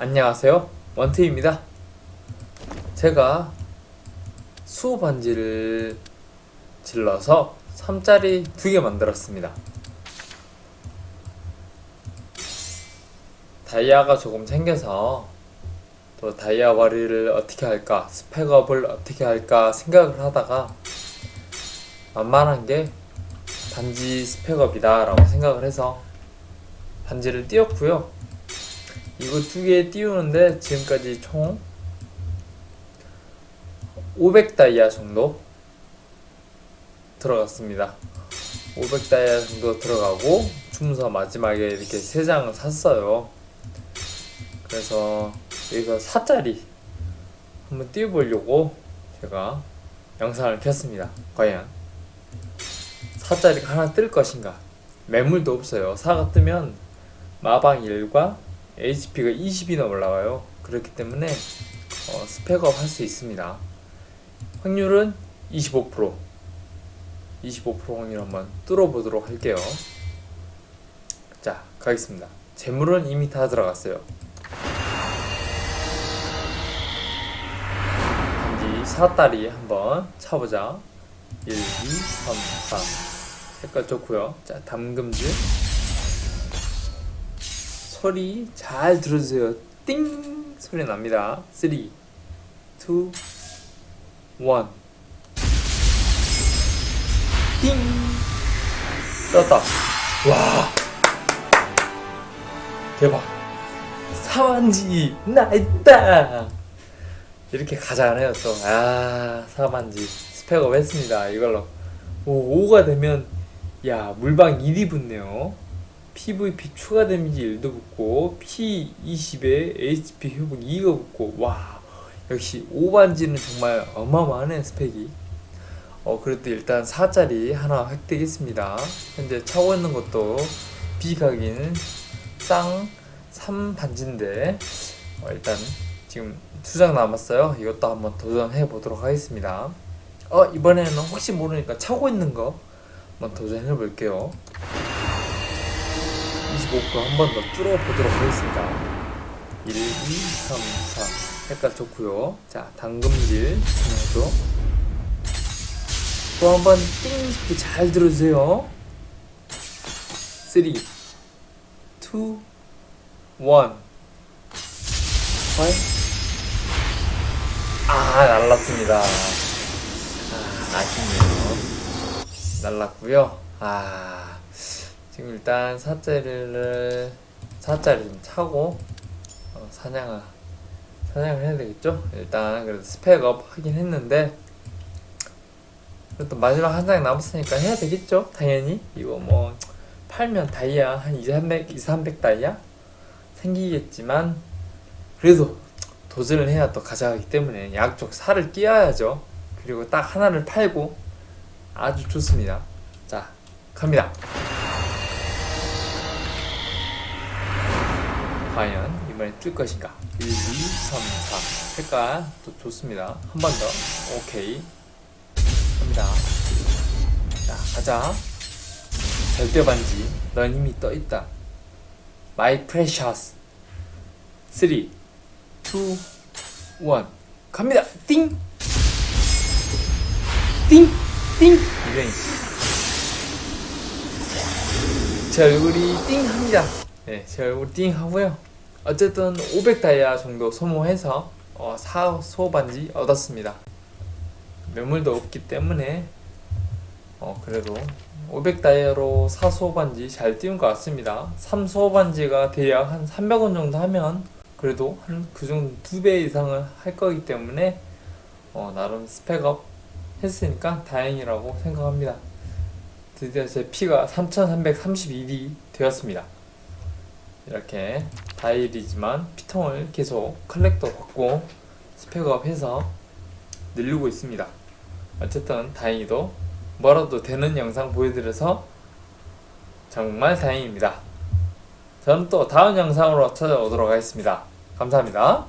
안녕하세요. 원트입니다. 제가 수 반지를 질러서 3짜리 두 개 만들었습니다. 다이아가 조금 생겨서 또 다이아 와리를 어떻게 할까 스펙업을 어떻게 할까 생각을 하다가 만만한 게 반지 스펙업이다 라고 생각을 해서 반지를 띄웠고요 이거 두 개 띄우는데 지금까지 총 500다이아 정도 들어갔습니다. 500다이아 정도 들어가고 주문서 마지막에 이렇게 세 장을 샀어요. 그래서 여기서 4짜리 한번 띄워보려고 제가 영상을 켰습니다. 과연 4짜리가 하나 뜰 것인가? 매물도 없어요. 4가 뜨면 마방 1과 HP가 20이나 올라와요. 그렇기 때문에 어, 스펙업 할 수 있습니다. 확률은 25% 25% 확률 한번 뚫어보도록 할게요. 자, 가겠습니다. 재물은 이미 다 들어갔어요. 단지 4다리 한번 차보자. 1, 2, 3, 4. 색깔 좋고요. 자, 담금질. 소리 잘 들어주세요. 띵 소리 납니다. 3, 2, 1. 띵 떴다. 와 대박. 사반지 나 있다. 이렇게 가잖아요 또. 아 사반지 스펙업 했습니다. 이걸로 오 5가 되면 야 물방 1이 붙네요. PVP 추가 데미지 1도 붙고 P20에 HP 회복 2가 붙고 와 역시 5반지는 정말 어마어마하네 스펙이. 어 그래도 일단 4짜리 하나 획득했습니다. 현재 차고 있는 것도 비가기는 쌍 3반지인데 어, 일단 지금 두 장 남았어요. 이것도 한번 도전해 보도록 하겠습니다. 어 이번에는 혹시 모르니까 차고 있는 거 한번 도전해 볼게요 25%한번 더 뚫어보도록 하겠습니다. 1, 2, 3, 4. 색깔 좋고요. 자, 당금질 중요하죠. 또 한 번 띵 소리 잘 들어주세요. 3, 2, 1. 파이. 아, 날랐습니다. 아, 아쉽네요. 날랐고요. 아, 지금 일단 사짜리를 사짜리 좀 차고 어, 사냥을 사냥을 해야 되겠죠? 일단 그래도 스펙업 하긴 했는데 그래도 마지막 한 장 남았으니까 해야 되겠죠? 당연히 이거 뭐 팔면 다이아 한 2, 300, 2, 300 다이아 생기겠지만 그래도 도전을 해야 또 가져가기 때문에 양쪽 살을 끼워야죠. 그리고 딱 하나를 팔고 아주 좋습니다. 자 갑니다. 과연 이번에 뜰 것인가? 1, 2, 3, 4 색깔 또 좋습니다. 한 번 더. 오케이. 갑니다. 자, 가자. 절대 반지. 넌 이미 떠 있다. My precious. 3, 2, 1. 갑니다. 띵! 띵! 띵! 이런. 제 얼굴이 띵 합니다. 네, 제 얼굴 띵 하고요. 어쨌든 500 다이아 정도 소모해서 어, 사소 반지 얻었습니다. 매물도 없기 때문에 어, 그래도 500 다이아로 사소 반지 잘 띄운 것 같습니다. 3소 반지가 대략 한 300원 정도 하면 그래도 한 그 정도 두 배 이상을 할 거기 때문에 어, 나름 스펙업 했으니까 다행이라고 생각합니다. 드디어 제 피가 3331이 되었습니다. 이렇게 다일이지만 피통을 계속 컬렉터 받고 스펙업 해서 늘리고 있습니다. 어쨌든 다행히도 뭐라도 되는 영상 보여드려서 정말 다행입니다. 저는 또 다음 영상으로 찾아오도록 하겠습니다. 감사합니다.